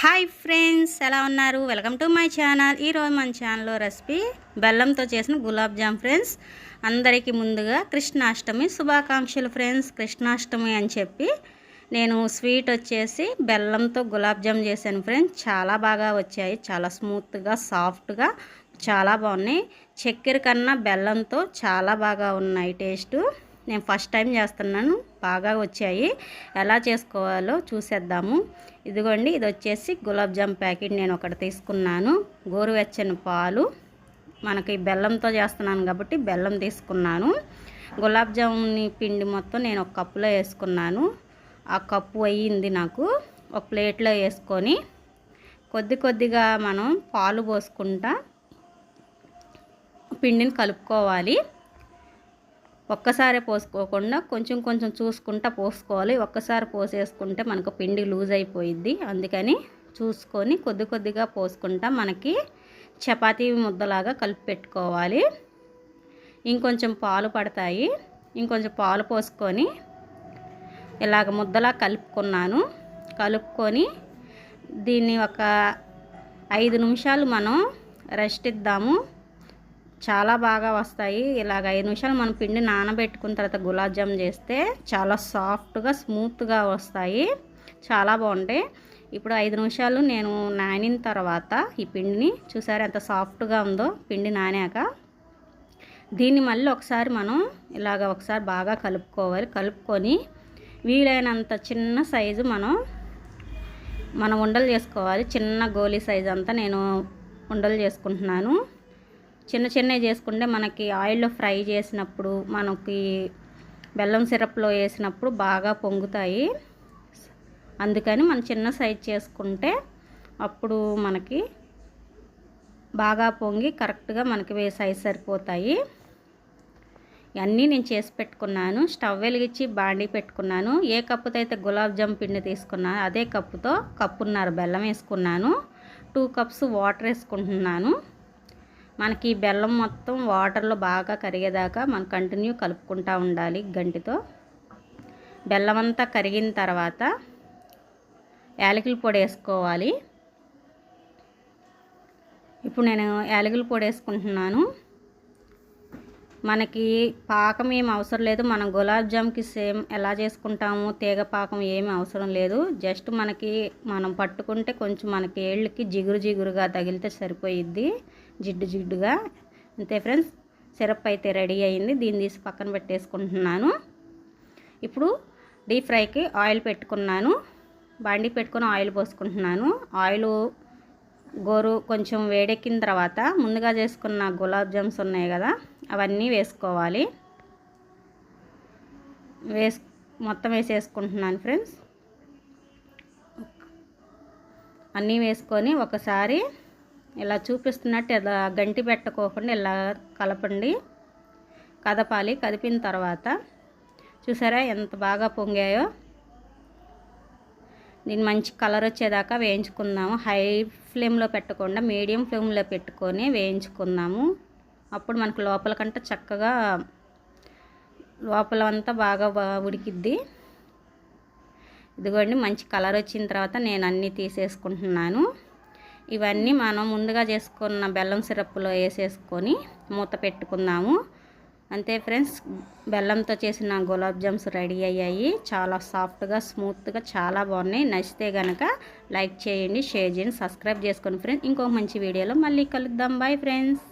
Hi friends ఎలా ఉన్నారు? Welcome to my channel. ఈరోజు మన ఛానల్లో రెసిపీ బెల్లంతో చేసిన గులాబ్ జామ్ ఫ్రెండ్స్. అందరికీ ముందుగా కృష్ణాష్టమి శుభాకాంక్షలు ఫ్రెండ్స్. కృష్ణాష్టమి అని చెప్పి నేను స్వీట్ వచ్చేసి బెల్లంతో గులాబ్ జామ్ చేశాను ఫ్రెండ్స్. చాలా బాగా వచ్చాయి. చాలా స్మూత్గా సాఫ్ట్గా చాలా బాగున్నాయి. చక్కెర కన్నా బెల్లంతో చాలా బాగా ఉన్నాయి టేస్టు. నేను ఫస్ట్ టైం చేస్తున్నాను. బాగా వచ్చాయి. ఎలా చేసుకోవాలో చూసేద్దాము. ఇదిగోండి ఇది వచ్చేసి గులాబ్ జామ్ ప్యాకెట్ నేను ఒకటి తీసుకున్నాను. గోరువెచ్చని పాలు. మనకి బెల్లంతో చేస్తున్నాను కాబట్టి బెల్లం తీసుకున్నాను. గులాబ్ జాముని పిండి మొత్తం నేను ఒక కప్పులో వేసుకున్నాను. ఆ కప్పు అయ్యింది నాకు. ఒక ప్లేట్లో వేసుకొని కొద్ది కొద్దిగా మనం పాలు పోసుకుంటా పిండిని కలుపుకోవాలి. ఒక్కసారి పోసుకోకుండా కొంచెం కొంచెం చూసుకుంటా పోసుకోవాలి. ఒక్కసారి పోసేసుకుంటే మనకు పిండి లూజ్ అయిపోయిద్ది. అందుకని చూసుకొని కొద్ది కొద్దిగా పోసుకుంటా మనకి చపాతీ ముద్దలాగా కలిపి పెట్టుకోవాలి. ఇంకొంచెం పాలు పడతాయి. ఇంకొంచెం పాలు పోసుకొని ఇలాగ ముద్దలా కలుపుకున్నాను. కలుపుకొని దీన్ని ఒక ఐదు నిమిషాలు మనం రెస్ట్ ఇద్దాము. చాలా బాగా వస్తాయి. ఇలాగ ఐదు నిమిషాలు మనం పిండి నానబెట్టుకున్న తర్వాత గులాబ్ జామ్ చేస్తే చాలా సాఫ్ట్గా స్మూత్గా వస్తాయి. చాలా బాగుంటాయి. ఇప్పుడు ఐదు నిమిషాలు నేను నానిన తర్వాత ఈ పిండిని చూసారు ఎంత సాఫ్ట్గా ఉందో? పిండి నానాక దీన్ని మళ్ళీ ఒకసారి మనం ఇలాగ ఒకసారి బాగా కలుపుకోవాలి. కలుపుకొని వీలైనంత చిన్న సైజు మనం మనం ఉండలు చేసుకోవాలి. చిన్న గోలీ సైజు అంతా నేను ఉండలు చేసుకుంటున్నాను. చిన్న చిన్నవి చేసుకుంటే మనకి ఆయిల్లో ఫ్రై చేసినప్పుడు మనకి బెల్లం సిరప్లో వేసినప్పుడు బాగా పొంగుతాయి. అందుకని మనం చిన్న సైజ్ చేసుకుంటే అప్పుడు మనకి బాగా పొంగి కరెక్ట్గా మనకి వే సైజ్ సరిపోతాయి. ఇవన్నీ నేను చేసి పెట్టుకున్నాను. స్టవ్ వెలిగించి బాండీ పెట్టుకున్నాను. ఏ కప్పుతో అయితే గులాబ్ జామ్ పిండి తీసుకున్నాను అదే కప్పుతో కప్పున్నర బెల్లం వేసుకున్నాను. టూ కప్స్ వాటర్ వేసుకుంటున్నాను. మనకి బెల్లం మొత్తం వాటర్లో బాగా కరిగేదాకా మనం కంటిన్యూ కలుపుకుంటూ ఉండాలి గంటితో. బెల్లం అంతా కరిగిన తర్వాత యాలకుల పొడి వేసుకోవాలి. ఇప్పుడు నేను యాలకుల పొడి వేసుకుంటున్నాను. మనకి పాకం ఏం అవసరం లేదు. మనం గులాబ్ జామ్కి సేమ్ ఎలా చేసుకుంటాము? తీగ పాకం ఏమి అవసరం లేదు. జస్ట్ మనకి మనం పట్టుకుంటే కొంచెం మనకి ఏళ్ళకి జిగురు జిగురుగా తగిలితే సరిపోయిద్ది. జిడ్డు జిడ్డుగా. అంతే ఫ్రెండ్స్. సిరప్ అయితే రెడీ అయింది. దీన్ని తీసి పక్కన పెట్టేసుకుంటున్నాను. ఇప్పుడు డీప్ ఫ్రైకి ఆయిల్ పెట్టుకున్నాను. బండి పెట్టుకొని ఆయిల్ పోసుకుంటున్నాను. ఆయిల్ గోరు కొంచెం వేడెక్కిన తర్వాత ముందుగా చేసుకున్న గులాబ్ జామ్స్ ఉన్నాయి కదా అవన్నీ వేసుకోవాలి. వేస్ మొత్తం వేసేసుకుంటున్నాను ఫ్రెండ్స్. అన్నీ వేసుకొని ఒకసారి ఇలా చూపిస్తున్నట్టు ఇలా గంటి పెట్టకోకుండా ఇలా కలపండి. కదపాలి. కదిపిన తర్వాత చూసారా ఎంత బాగా పొంగాయో. దీన్ని మంచి కలర్ వచ్చేదాకా వేయించుకుందాము. హై ఫ్లేమ్లో పెట్టకుండా మీడియం ఫ్లేమ్లో పెట్టుకొని వేయించుకుందాము. అప్పుడు మనకు లోపల కంటే చక్కగా లోపల అంతా బాగా ఉడికిద్ది. ఇదిగోండి మంచి కలర్ వచ్చిన తర్వాత నేను అన్నీ తీసేసుకుంటున్నాను. ఇవన్నీ మనం ముందుగా చేసుకున్న బెల్లం సిరప్లో వేసేసుకొని మూత పెట్టుకుందాము. అంతే ఫ్రెండ్స్ బెల్లంతో చేసిన గులాబ్ జామ్స్ రెడీ అయ్యాయి. చాలా సాఫ్ట్గా స్మూత్గా చాలా బాగున్నాయి. నచ్చితే కనుక లైక్ చేయండి షేర్ చేయండి సబ్స్క్రైబ్ చేసుకోండి ఫ్రెండ్స్. ఇంకో మంచి వీడియోలో మళ్ళీ కలుద్దాం. Bye friends.